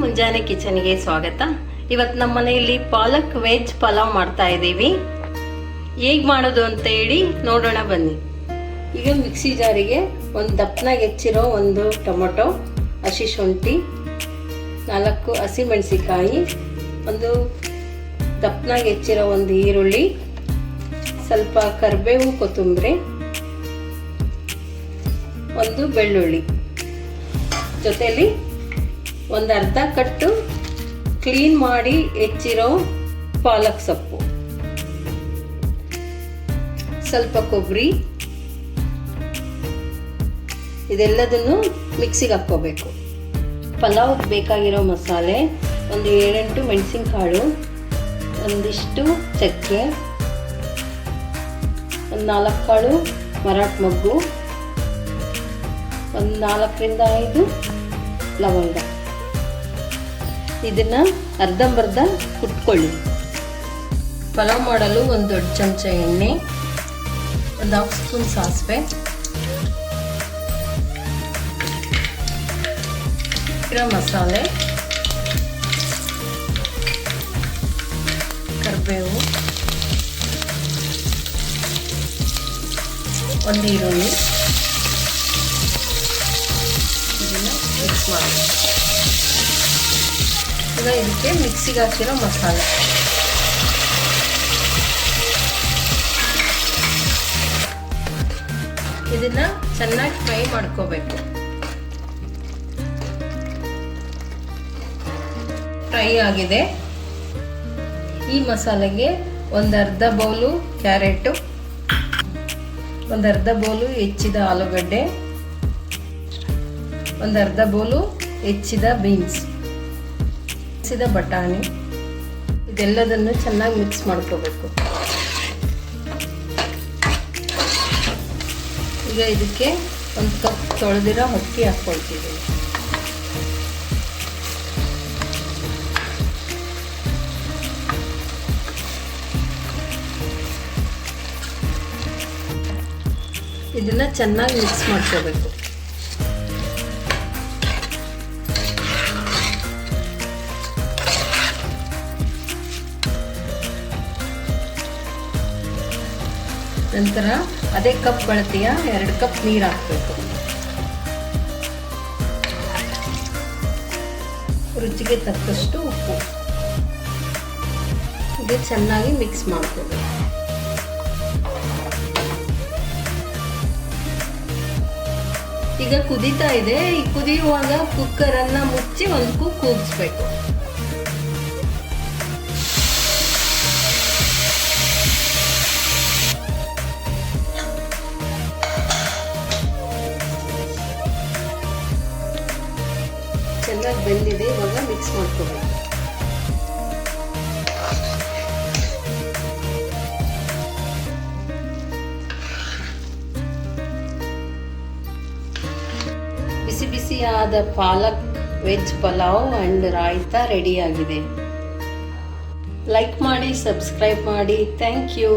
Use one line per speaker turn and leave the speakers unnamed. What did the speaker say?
ಮುಂಜಾನೆ ಕಿಚನ್ಗೆ ಸ್ವಾಗತ. ಇವತ್ತು ನಮ್ಮ ಮನೆಯಲ್ಲಿ ಪಾಲಕ್ ವೆಜ್ ಪಲಾವ್ ಮಾಡ್ತಾ ಇದ್ದೀವಿ. ಹೇಗೆ ಮಾಡೋದು ಅಂತ ಹೇಳಿ ನೋಡೋಣ ಬನ್ನಿ. ಈಗ ಮಿಕ್ಸಿ ಜಾರಿಗೆ ಒಂದು ದಪ್ಪನಾಗಿ ಹೆಚ್ಚಿರೋ ಒಂದು ಟೊಮೊಟೊ, ಹಸಿ ಶುಂಠಿ, ನಾಲ್ಕು ಹಸಿಮೆಣಸಿಕಾಯಿ ಒಂದು ದಪ್ಪನಾಗಿ ಹೆಚ್ಚಿರೋ ಒಂದು ಈರುಳ್ಳಿ, ಸ್ವಲ್ಪ ಕರಿಬೇವು ಕೊತ್ತಂಬರಿ, ಒಂದು ಬೆಳ್ಳುಳ್ಳಿ. ಜೊತೆಲಿ ಒಂದು ಅರ್ಧ ಕಟ್ಟು ಕ್ಲೀನ್ ಮಾಡಿ ಹೆಚ್ಚಿರೋ ಪಾಲಕ್ ಸೊಪ್ಪು. ಸ್ವಲ್ಪ ಕೊಬ್ಬರಿ ಇದೆಲ್ಲದನ್ನು ಮಿಕ್ಸಿಗೆ ಹಾಕ್ಕೋಬೇಕು. ಪಲಾವ್ಗೆ ಬೇಕಾಗಿರೋ ಮಸಾಲೆ, ಒಂದು ಏಳೆಂಟು ಮೆಣಸಿನಕಾಳು, ಒಂದಿಷ್ಟು ಚಕ್ಕೆ, ಒಂದು ನಾಲ್ಕು ಕಾಳು ಮರಾಠ ಮೊಗ್ಗು, ಒಂದು ನಾಲ್ಕರಿಂದ ಐದು ಲವಂಗ. ಇದನ್ನ ಅರ್ಧಂಬರ್ಧ ಕುಟ್ಕೊಳ್ಳಿ. ಪಲಾವ್ ಮಾಡಲು ಒಂದು ದೊಡ್ಡ ಚಮಚ ಎಣ್ಣೆ, ಒಂದು ಹಾಫ್ ಸ್ಪೂನ್ ಸಾಸಿವೆ. ಇರೋ ಮಸಾಲೆ, ಕರಿಬೇವು, ಒಂದು ಈರುಳ್ಳಿ. ಇದನ್ನು ಮಿಕ್ಸ್ ಮಾಡಿ. ಈಗ ಇದಕ್ಕೆ ಮಿಕ್ಸಿಗೆ ಹಾಕಿರೋ ಮಸಾಲೆ. ಇದನ್ನ ಚೆನ್ನಾಗಿ ಫ್ರೈ ಮಾಡ್ಕೋಬೇಕು. ಫ್ರೈ ಆಗಿದೆ. ಈ ಮಸಾಲೆಗೆ ಒಂದು ಅರ್ಧ ಬೌಲು ಕ್ಯಾರೆಟು, ಒಂದು ಅರ್ಧ ಬೌಲು ಹೆಚ್ಚಿದ ಆಲೂಗಡ್ಡೆ, ಒಂದು ಅರ್ಧ ಬೌಲು ಹೆಚ್ಚಿದ ಬೀನ್ಸ್. ಹೆಚ್ಚಿದ ಬಟಾಣಿ, ಇದೆಲ್ಲದನ್ನು ಚೆನ್ನಾಗಿ ಮಿಕ್ಸ್ ಮಾಡ್ಕೋಬೇಕು. ಈಗ ಇದಕ್ಕೆ ಒಂದು ಕಪ್ ತೊಳೆದಿರೋ ಅಕ್ಕಿ ಹಾಕ್ಕೊಳ್ತಿದ್ದೀನಿ. ಇದನ್ನ ಚೆನ್ನಾಗಿ ಮಿಕ್ಸ್ ಮಾಡ್ಕೋಬೇಕು. ನಂತರ ಅದೇ ಕಪ್ ಬಳಕೆಯ ಎರಡು ಕಪ್ ನೀರು ಹಾಕಬೇಕು. ರುಚಿಗೆ ತಕ್ಕಷ್ಟು ಉಪ್ಪು. ಇದು ಚೆನ್ನಾಗಿ ಮಿಕ್ಸ್ ಮಾಡ್ಕೋಬೇಕು. ಈಗ ಕುದೀತಾ ಇದೆ. ಈ ಕುದಿಯುವಾಗ ಕುಕ್ಕರ್ ಅನ್ನ ಮುಚ್ಚಿ ಒಂದು ಕೂಗಿಸ್ಬೇಕು. ಚೆನ್ನಾಗಿ ಬೆಂದಿದೆ, ಇವಾಗ ಮಿಕ್ಸ್ ಮಾಡ್ಕೋಬೇಕು. ಬಿಸಿ ಬಿಸಿಯಾದ ಪಾಲಕ್, ವೆಜ್ ಪಲಾವ್ ಆ್ಯಂಡ್ ರೆಡಿ ರೆಡಿಯಾಗಿದೆ. ಲೈಕ್ ಮಾಡಿ ಸಬ್ಸ್ಕ್ರೈಬ್ ಮಾಡಿ. Thank you